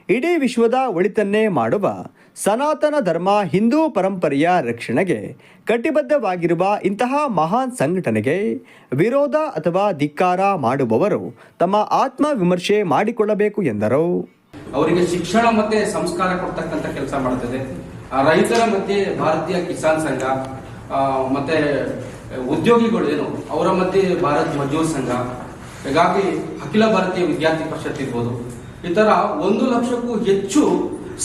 ಇಡೀ ವಿಶ್ವದ ಒಳಿತನ್ನೇ ಮಾಡುವ ಸನಾತನ ಧರ್ಮ ಹಿಂದೂ ಪರಂಪರೆಯ ರಕ್ಷಣೆಗೆ ಕಟಿಬದ್ಧವಾಗಿರುವ ಇಂತಹ ಮಹಾನ್ ಸಂಘಟನೆಗೆ ವಿರೋಧ ಅಥವಾ ಧಿಕ್ಕಾರ ಮಾಡುವವರು ತಮ್ಮ ಆತ್ಮ ವಿಮರ್ಶೆ ಮಾಡಿಕೊಳ್ಳಬೇಕು ಎಂದರು.
ಅವರಿಗೆ ಶಿಕ್ಷಣ ಮತ್ತೆ ಸಂಸ್ಕಾರ ಕೊಡ್ತಕ್ಕಂಥ ಕೆಲಸ ಮಾಡ್ತದೆ ಆ ರೈತರ ಮಧ್ಯೆ ಭಾರತೀಯ ಕಿಸಾನ್ ಸಂಘ ಮತ್ತೆ ಉದ್ಯೋಗಿಗಳು ಏನು, ಅವರ ಮಧ್ಯೆ ಭಾರತ್ ಮಜೂರ್ ಸಂಘ, ಹೀಗಾಗಿ ಅಖಿಲ ಭಾರತೀಯ ವಿದ್ಯಾರ್ಥಿ ಪರಿಷತ್ ಇರ್ಬೋದು, ಈ ತರ ಒಂದು ಲಕ್ಷಕ್ಕೂ ಹೆಚ್ಚು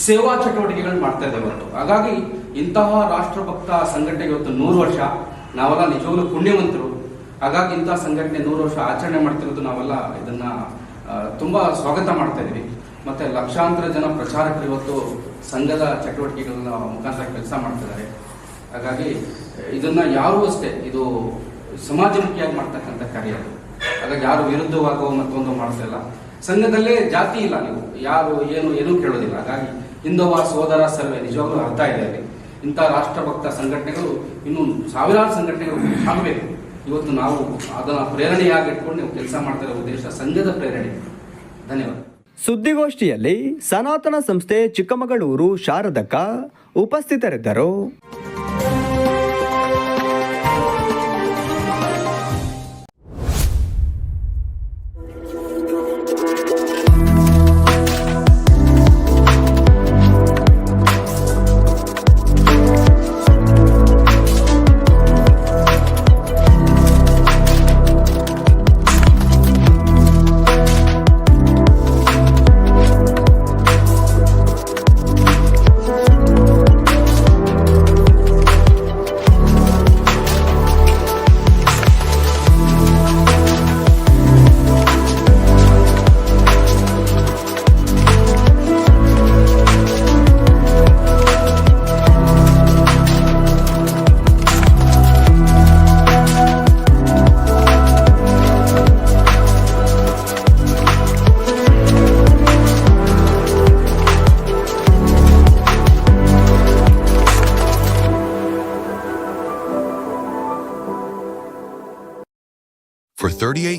ಸೇವಾ ಚಟುವಟಿಕೆಗಳು ಮಾಡ್ತಾ ಇದ್ದಾವೆ ಇವತ್ತು ಹಾಗಾಗಿ ಇಂತಹ ರಾಷ್ಟ್ರಭಕ್ತ ಸಂಘಟನೆಗೆ ಇವತ್ತು ನೂರು ವರ್ಷ, ನಾವೆಲ್ಲ ನಿಜವಾಗ್ಲೂ ಪುಣ್ಯವಂತರು. ಹಾಗಾಗಿ ಇಂತಹ ಸಂಘಟನೆ ನೂರು ವರ್ಷ ಆಚರಣೆ ಮಾಡ್ತಿರೋದು ನಾವೆಲ್ಲ ಇದನ್ನ ತುಂಬಾ ಸ್ವಾಗತ ಮಾಡ್ತಾ ಇದೀವಿ ಮತ್ತೆ ಲಕ್ಷಾಂತರ ಜನ ಪ್ರಚಾರಕರು ಇವತ್ತು ಸಂಘದ ಚಟುವಟಿಕೆಗಳನ್ನ ಮುಖಾಂತರ ಕೆಲಸ ಮಾಡ್ತಿದ್ದಾರೆ. ಹಾಗಾಗಿ, ಇದನ್ನ ಯಾರು ಅಷ್ಟೇ, ಇದು ಸಮಾಜಮುಖಿಯಾಗಿ ಮಾಡ್ತಕ್ಕಂಥ ಕಾರ್ಯ ಅದು. ಹಾಗಾಗಿ ಯಾರು ವಿರುದ್ಧವಾಗುವ ಮತ್ತೊಂದು ಮಾಡ್ತಾ ಇಲ್ಲ. ಸಂಘದಲ್ಲೇ ಜಾತಿ ಇಲ್ಲ ನೀವು. ಯಾರು, ಏನು, ಏನೂ ಕೇಳೋದಿಲ್ಲ. ಹಾಗಾಗಿ, ಹಿಂದವ, ಸೋದರ, ಸರ್ವೆ, ನಿಜವಾಗ್ಲೂ ಅರ್ಥ ಇದೆ ಅಲ್ಲಿ. ಇಂಥ ರಾಷ್ಟ್ರಭಕ್ತ ಸಂಘಟನೆಗಳು ಇನ್ನು ಸಾವಿರಾರು ಸಂಘಟನೆಗಳು ಆಗಬೇಕು. ಇವತ್ತು ನಾವು ಅದನ್ನ ಪ್ರೇರಣೆಯಾಗಿ ಇಟ್ಕೊಂಡು ನೀವು ಕೆಲಸ ಮಾಡ್ತಾ ಉದ್ದೇಶ ಸಂಘದ ಪ್ರೇರಣೆ. ಧನ್ಯವಾದ.
ಸುದ್ದಿಗೋಷ್ಠಿಯಲ್ಲಿ ಸನಾತನ ಸಂಸ್ಥೆ ಚಿಕ್ಕಮಗಳೂರು ಶಾರದಕ್ಕ ಉಪಸ್ಥಿತರಿದ್ದರು.